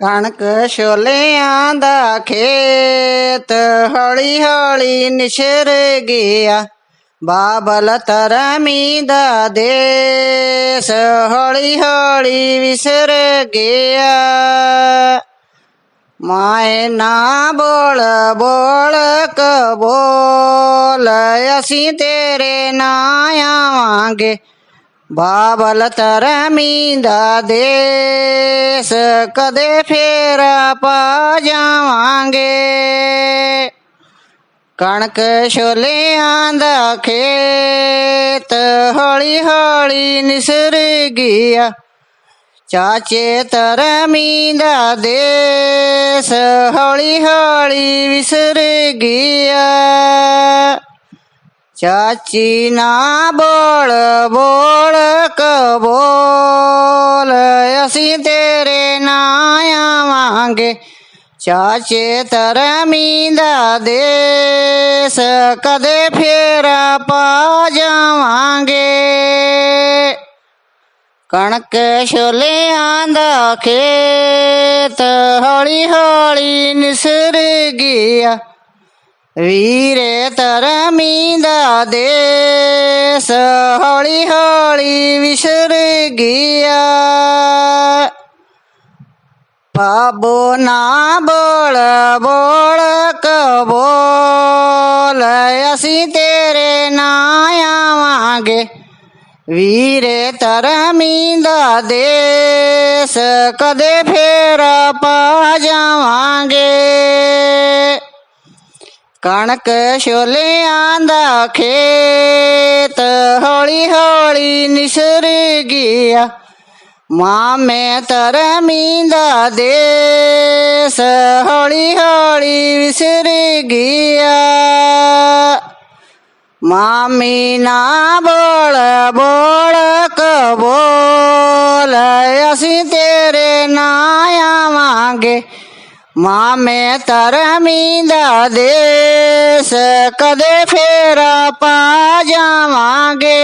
ਕਣਕ ਛੋਲਿਆਂ ਦਾ ਖੇਤ ਹੌਲੀ ਹੌਲੀ ਨਿਸ਼ਰ ਗਿਆ। ਬਾਬਲ ਤਰਮੀ ਦਾ ਦੇਸ ਹੌਲੀ ਹੌਲੀ ਵਿਸਰ ਗਿਆ। ਮਾਏ ਨਾ ਬੋਲ ਬੋਲ ਕਬੋਲ ਅਸੀਂ ਤੇਰੇ ਨਾਂ ਆਵਾਂਗੇ। ਬਾਬਲ ਤਰਮੀ ਦਾ ਦੇਸ, ਕਦੇ ਫੇਰ ਪਾ ਜਾਵਾਂਗੇ। ਕਣਕ ਛੋਲਿਆਂ ਦਾ ਖੇਤ ਹੌਲੀ ਹੌਲੀ ਨਿਸਰ ਗਿਆ। ਚਾਚੇ ਤਰਮੀ ਦਾ ਦੇਸ ਹੌਲੀ ਹੌਲੀ ਵਿਸਰ ਗਿਆ। ਚਾਚੀ ਨਾ ਬੋਲ ਤੇਰੇ ਨਾ ਆਵਾਂਗੇ। ਚਾਚੇ ਤਰਮੀ ਦਾ ਦੇਸ, ਕਦੇ ਫੇਰ ਪਾ ਜਾਵਾਂਗੇ। ਕਣਕ ਛੋਲਿਆਂ ਦਾ ਖੇਤ ਹੌਲੀ ਹੌਲੀ ਨਿਸਰ ਗਿਆ। ਵੀਰੇ ਤਰਮੀ ਦਾ ਦੇਸ ਹੌਲੀ ਹੌਲੀ ਵਿਸਰ ਗਿਆ। ਪਾਬੋ ਨਾ ਬੋਲ ਬੋਲ ਕਬੋਲ। ਅਸੀਂ ਤੇਰੇ ਨਾ ਆਵਾਂਗੇ, ਵੀਰੇ ਤਰਮੀ ਦਾ ਦੇਸ। ਕਦੇ ਫੇਰ ਪਾ ਜਾਵਾਂਗੇ। ਕਣਕ ਛੋਲਿਆਂ ਦਾ ਖੇਤ ਹੌਲੀ ਹੌਲੀ ਨਿਸਰ ਗਿਆ। ਮਾਮੇ ਤਰਮੀ ਦਾ ਦੇਸ ਹੌਲੀ ਹੌਲੀ ਵਿਸਰ ਗਿਆ ਮਾਮੀ ਨਾ ਬੋਲ ਬੋਲ ਕਬੋਲ, ਅਸੀਂ ਤੇਰੇ ਨਾ ਆਵਾਂਗੇ। ਮਾਮੇ ਤਰਮੀ ਦਾ ਦੇਸ ਕਦੇ ਫੇਰਾ ਪਾ ਜਾਵਾਂਗੇ।